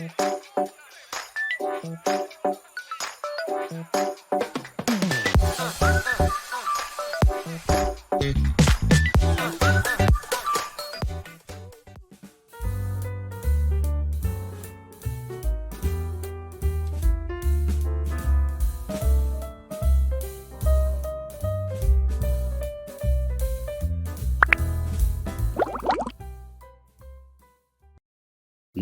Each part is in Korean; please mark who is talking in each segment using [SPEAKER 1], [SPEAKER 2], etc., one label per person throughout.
[SPEAKER 1] Thank you.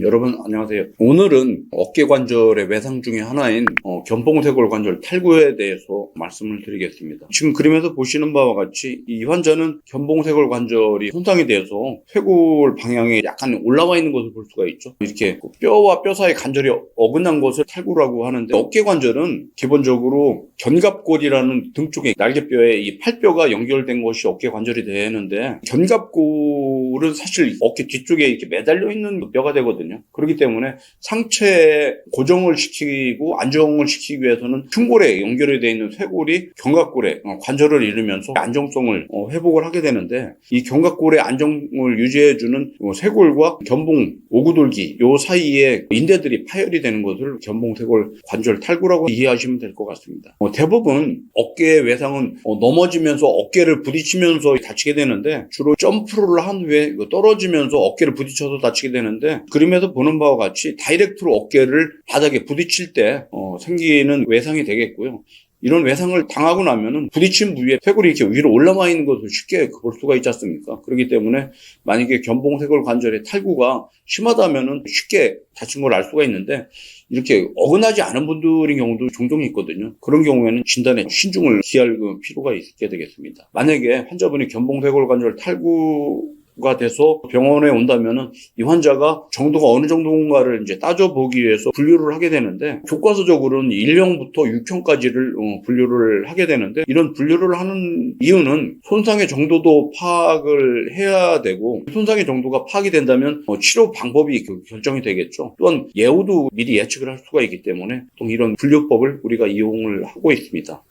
[SPEAKER 1] 여러분 안녕하세요. 오늘은 어깨 관절의 외상 중에 하나인 어, 견봉쇄골 관절 탈구에 대해서 말씀을 드리겠습니다. 지금 그림에서 보시는 바와 같이 이 환자는 견봉쇄골 관절이 손상이 되어서 쇄골 방향에 약간 올라와 있는 것을 볼 수가 있죠. 이렇게 그 뼈와 뼈 사이 관절이 어긋난 것을 탈구라고 하는데 어깨 관절은 기본적으로 견갑골이라는 등 쪽에 날개뼈에 이 팔뼈가 연결된 것이 어깨 관절이 되는데 견갑골은 사실 어깨 뒤쪽에 이렇게 매달려 있는 뼈가 되거든요. 그렇기 때문에 상체에 고정을 시키고 안정을 시키기 위해서는 흉골에 연결이 되어 있는 쇄골이 견갑골에 어, 관절을 잃으면서 안정성을 어, 회복을 하게 되는데 이 견갑골의 안정을 유지해주는 어, 쇄골과 견봉 오구돌기 요 사이에 인대들이 파열이 되는 것을 견봉쇄골 관절 탈구라고 이해하시면 될 것 같습니다. 어, 대부분 어깨 외상은 어, 넘어지면서 어깨를 부딪히면서 다치게 되는데 주로 점프를 한 후에 이거 떨어지면서 어깨를 부딪혀서 다치게 되는데 그림에 서 보는 바와 같이 다이렉트로 어깨를 바닥에 부딪힐 때 어, 생기는 외상이 되겠고요. 이런 외상을 당하고 나면은 부딪힌 부위에 쇄골이 이렇게 위로 올라와 있는 것을 쉽게 볼 수가 있지 않습니까? 그렇기 때문에 만약에 견봉쇄골 관절의 탈구가 심하다면은 쉽게 다친 걸 알 수가 있는데 이렇게 어긋나지 않은 분들인 경우도 종종 있거든요. 그런 경우에는 진단에 신중을 기할 그 필요가 있게 되겠습니다. 만약에 환자분이 견봉쇄골 관절 탈구 가 돼서 병원에 온다면은 이 환자가 정도가 어느 정도인가를 이제 따져보기 위해서 분류를 하게 되는데 교과서적으로는 1형부터 6형까지를 어, 분류를 하게 되는데 이런 분류를 하는 이유는 손상의 정도도 파악을 해야 되고 손상의 정도가 파악이 된다면 어, 치료 방법이 그 결정이 되겠죠. 또한 예후도 미리 예측을 할 수가 있기 때문에 또 이런 분류법을 우리가 이용을 하고 있습니다.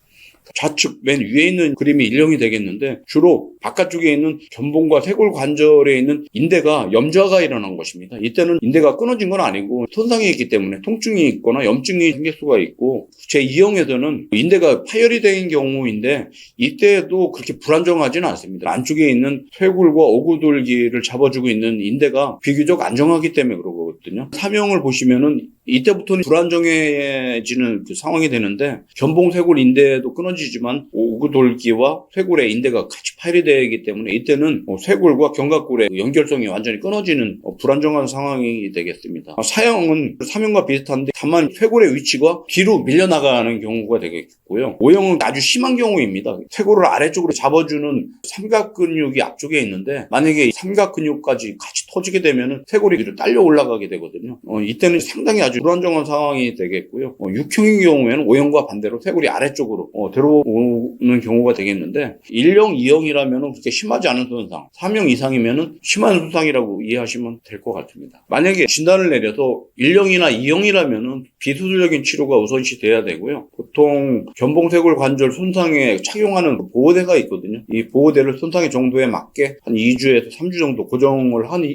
[SPEAKER 1] 좌측 맨 위에 있는 그림이 일형이 되겠는데 주로 바깥쪽에 있는 견봉과 쇄골 관절에 있는 인대가 염좌가 일어난 것입니다. 이때는 인대가 끊어진 건 아니고 손상이 있기 때문에 통증이 있거나 염증이 생길 수가 있고 제2형에서는 인대가 파열이 된 경우인데 이때도 그렇게 불안정하지는 않습니다. 안쪽에 있는 쇄골과 오구돌기를 잡아주고 있는 인대가 비교적 안정하기 때문에 그러거든요. 3형을 보시면은 이때부터는 불안정해지는 그 상황이 되는데 견봉 쇄골 인대도 끊어지 지만 오구돌기와 쇄골의 인대가 같이 파열이 되기 때문에 이때는 어, 쇄골과 견갑골의 연결성이 완전히 끊어지는 어, 불안정한 상황이 되겠습니다. 아, 사형은 3형과 비슷한데 다만 쇄골의 위치가 뒤로 밀려나가는 경우가 되겠고요. 5형은 아주 심한 경우입니다. 쇄골을 아래쪽으로 잡아주는 삼각 근육이 앞쪽에 있는데 만약에 삼각 근육까지 같이 터지게 되면 쇄골이 위로 딸려 올라가게 되거든요. 어, 이때는 상당히 아주 불안정한 상황이 되겠고요. 어, 6형인 경우에는 5형과 반대로 쇄골이 아래쪽으로 어, 들어오는 경우가 되겠는데 1형, 2형이라면 그렇게 심하지 않은 손상, 3형 이상이면 심한 손상이라고 이해하시면 될 것 같습니다. 만약에 진단을 내려서 1형이나 2형이라면 비수술적인 치료가 우선시 돼야 되고요. 보통 견봉쇄골 관절 손상에 착용하는 보호대가 있거든요. 이 보호대를 손상의 정도에 맞게 한 2주에서 3주 정도 고정을 한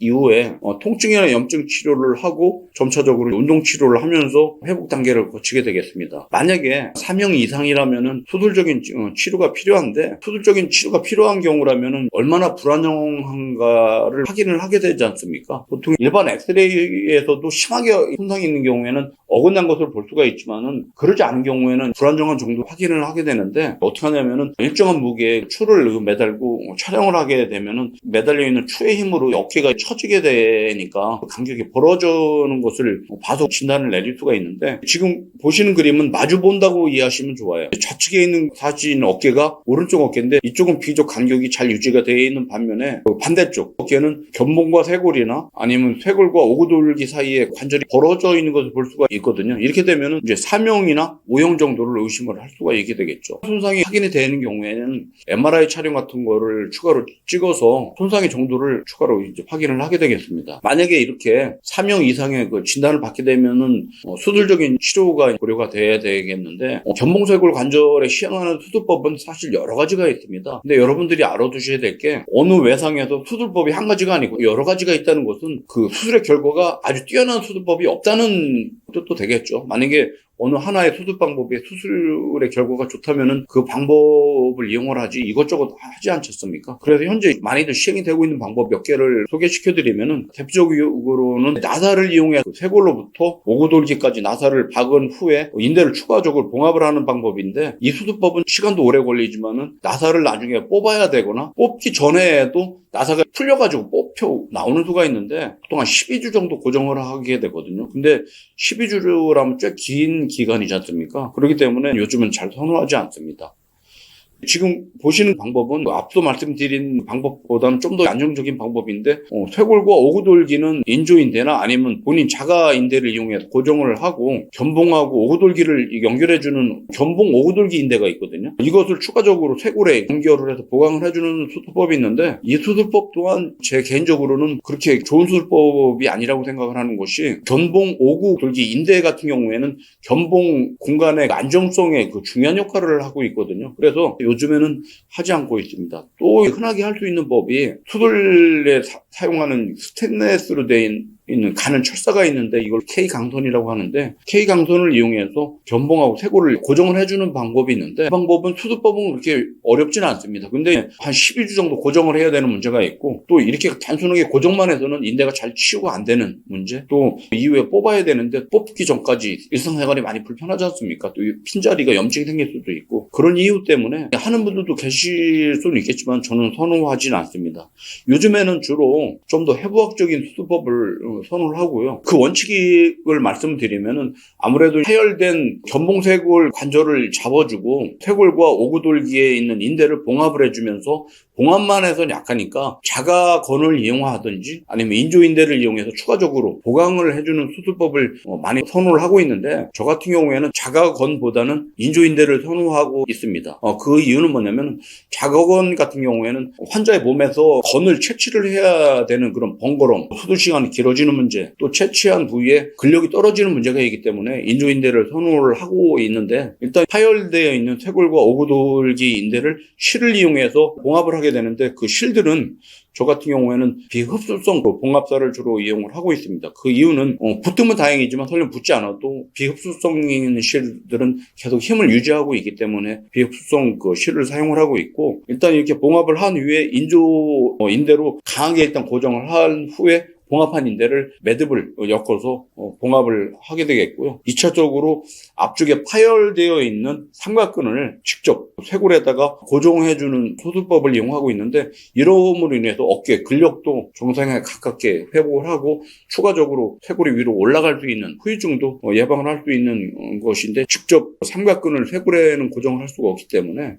[SPEAKER 1] 이- 이후에 어, 통증이나 염증 치료를 하고 점차적으로 운동 치료를 하면서 회복 단계를 거치게 되겠습니다. 만약에 3형 이상이라면은 수술적인 치- 어, 치료가 필요한데 수술적인 치료가 필요한 경우라면은 얼마나 불안정한가를 확인을 하게 되지 않습니까? 보통 일반 엑스레이에서도 심하게 손상이 있는 경우에는 어긋난 것을 볼 수가 있지만은 그러지 않은 경우에는 불안정한 정도 확인을 하게 되는데 어떻게 하냐면은 일정한 무게에 추를 매달고 촬영을 하게 되면은 매달려 있는 추의 힘으로 어깨가 처지게 되니까 간격이 벌어지는 것을 봐서 진단을 내릴 수가 있는데 지금 보시는 그림은 마주 본다고 이해하시면 좋아요. 좌측에 있는 사진 어깨가 오른쪽 어깨인데 이쪽은 비교적 간격이 잘 유지가 되어 있는 반면에 그 반대쪽 어깨는 견봉과 쇄골이나 아니면 쇄골과 오구돌기 사이에 관절이 벌어져 있는 것을 볼 수가 있거든요. 이렇게 되면은 이제 3형이나 5형 정도를 의심을 할 수가 있게 되겠죠. 손상이 확인이 되는 경우에는 MRI 촬영 같은 거를 추가로 찍어서 손상의 정도를 추가로 이제 확인을 진단을 하게 되겠습니다. 만약에 이렇게 3형 이상의 그 진단을 받게 되면은 어, 수술적인 치료가 고려가 돼야 되겠는데 어, 견봉쇄골 관절에 시행하는 수술법은 사실 여러 가지가 있습니다. 근데 여러분들이 알아두셔야 될 게 어느 외상에서 수술법이 한 가지가 아니고 여러 가지가 있다는 것은 그 수술의 결과가 아주 뛰어난 수술법이 없다는 뜻도 되겠죠. 만약에 어느 하나의 수술 방법이 수술의 결과가 좋다면은 그 방법을 이용을 하지 이것저것 하지 않지 않습니까? 그래서 현재 많이들 시행이 되고 있는 방법 몇 개를 소개시켜 드리면은 대표적으로는 나사를 이용해 그 쇄골로부터 오구돌기까지 나사를 박은 후에 인대를 추가적으로 봉합을 하는 방법인데 이 수술법은 시간도 오래 걸리지만은 나사를 나중에 뽑아야 되거나 뽑기 전에도 나사가 풀려가지고 뽑혀 나오는 수가 있는데 한 12주 정도 고정을 하게 되거든요. 근데 12주라면 꽤 긴 기간이지 않습니까? 그렇기 때문에 요즘은 잘 선호하지 않습니다. 지금 보시는 방법은 앞서 말씀드린 방법보다는 좀 더 안정적인 방법인데 어, 쇄골과 오구돌기는 인조인대나 아니면 본인 자가인대를 이용해서 고정을 하고 견봉하고 오구돌기를 연결해주는 견봉 오구돌기 인대가 있거든요. 이것을 추가적으로 쇄골에 연결을 해서 보강을 해주는 수술법이 있는데 이 수술법 또한 제 개인적으로는 그렇게 좋은 수술법이 아니라고 생각을 하는 것이 견봉 오구돌기 인대 같은 경우에는 견봉 공간의 안정성에 그 중요한 역할을 하고 있거든요. 그래서 요 즘에는 하지 않고 있습니다. 또 흔하게 할 수 있는 법이 수술에 사, 용하는 스테인레스로 된 있는 가는 철사가 있는데 이걸 K 강선이라고 하는데 K 강선을 이용해서 견봉하고 쇄골을 고정을 해주는 방법이 있는데 그 방법은 수술법은 그렇게 어렵지는 않습니다. 근데 한 12주 정도 고정을 해야 되는 문제가 있고 또 이렇게 단순하게 고정만 해서는 인대가 잘 치유가 안 되는 문제 또 이후에 뽑아야 되는데 뽑기 전까지 일상생활이 많이 불편하지 않습니까? 또 핀자리가 염증이 생길 수도 있고 그런 이유 때문에 하는 분들도 계실 수는 있겠지만 저는 선호하지는 않습니다. 요즘에는 주로 좀 더 해부학적인 수술법을 선호를 하고요. 그 원칙을 말씀드리면은 아무래도 해열된 견봉쇄골 관절을 잡아주고 쇄골과 오구돌기에 있는 인대를 봉합을 해주면서 봉합만 해서는 약하니까 자가건을 이용하든지 아니면 인조인대를 이용해서 추가적으로 보강을 해주는 수술법을 어, 많이 선호를 하고 있는데 저 같은 경우에는 자가건보다는 인조인대를 선호하고 있습니다. 어, 그 이유는 뭐냐면 자가건 같은 경우에는 환자의 몸에서 건을 채취를 해야 되는 그런 번거로움, 수술 시간이 길어지는 문제, 또 채취한 부위에 근력이 떨어지는 문제가 있기 때문에 인조인대를 선호를 하고 있는데 일단 파열되어 있는 쇄골과 오구돌기 인대를 실을 이용해서 봉합을 하게 되는데 그 실들은 저 같은 경우에는 비흡수성 그 봉합사를 주로 이용을 하고 있습니다. 그 이유는 어, 붙으면 다행이지만 설령 붙지 않아도 비흡수성 있는 실들은 계속 힘을 유지하고 있기 때문에 비흡수성 그 실을 사용을 하고 있고 일단 이렇게 봉합을 한 후에 인조 어, 인대로 강하게 일단 고정을 한 후에 봉합한 인대를 매듭을 엮어서 어, 봉합을 하게 되겠고요. 2차적으로 앞쪽에 파열되어 있는 삼각근을 직접 쇄골에다가 고정해주는 소술법을 이용하고 있는데 이러므로 인해서 어깨 근력도 정상에 가깝게 회복을 하고 추가적으로 쇄골이 위로 올라갈 수 있는 후유증도 어, 예방을 할 수 있는 어, 것인데 직접 삼각근을 쇄골에는 고정을 할 수가 없기 때문에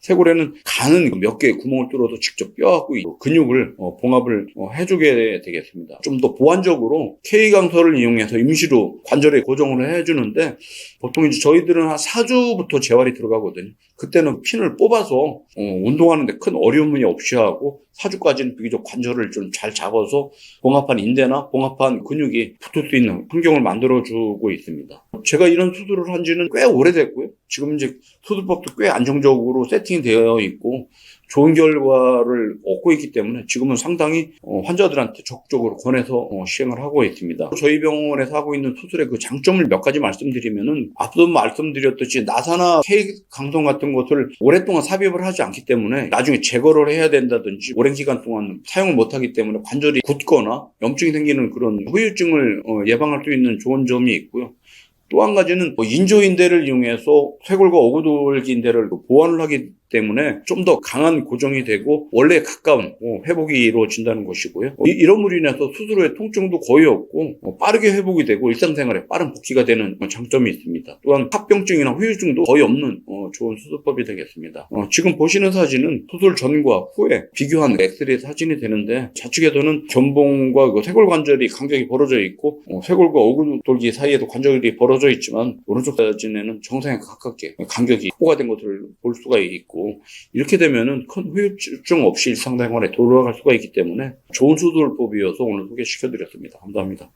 [SPEAKER 1] 쇄골에는 가는 몇 개의 구멍을 뚫어서 직접 뼈하고 이 근육을 어, 봉합을 어, 해주게 되겠습니다. 좀 더 보완적으로 K강설을 이용해서 임시로 관절에 고정을 해주는데 보통 이제 저희들은 한 4주부터 재활이 들어가거든요. 그때는 핀을 뽑아서 어, 운동하는데 큰 어려움이 없이 하고 4주까지는 비교적 관절을 좀 잘 잡아서 봉합한 인대나 봉합한 근육이 붙을 수 있는 환경을 만들어주고 있습니다. 제가 이런 수술을 한 지는 꽤 오래됐고요. 지금 이제 수술법도 꽤 안정적으로 세팅이 되어 있고 좋은 결과를 얻고 있기 때문에 지금은 상당히 어, 환자들한테 적극적으로 권해서 어, 시행을 하고 있습니다. 저희 병원에서 하고 있는 수술의 그 장점을 몇 가지 말씀드리면은 앞서 말씀드렸듯이 나사나 K 강성 같은 것을 오랫동안 삽입을 하지 않기 때문에 나중에 제거를 해야 된다든지 오랜 기간 동안 사용을 못하기 때문에 관절이 굳거나 염증이 생기는 그런 후유증을 어, 예방할 수 있는 좋은 점이 있고요. 또 한 가지는 뭐 인조인대를 이용해서 쇄골과 오구돌기 인대를 보완을 하기 때문에 좀 더 강한 고정이 되고 원래에 가까운 어, 회복이 이루어진다는 것이고요. 이- 이런으로 인해서 수술 후에 통증도 거의 없고 어, 빠르게 회복이 되고 일상생활에 빠른 복귀가 되는 어, 장점이 있습니다. 또한 합병증이나 후유증도 거의 없는 어, 어, 좋은 수술법이 되겠습니다. 어, 지금 보시는 사진은 수술 전과 후에 비교한 엑스레이 사진이 되는데 좌측에서는 견봉과 그 쇄골 관절이 간격이 벌어져 있고 어, 쇄골과 어근돌기 사이에도 관절이 벌어져 있지만 오른쪽 사진에는 정상에 가깝게 간격이 확보가 된 것을 볼 수가 있고 이렇게 되면은 큰 후유증 없이 일상생활에 돌아갈 수가 있기 때문에 좋은 수술법이어서 오늘 소개시켜드렸습니다. 감사합니다.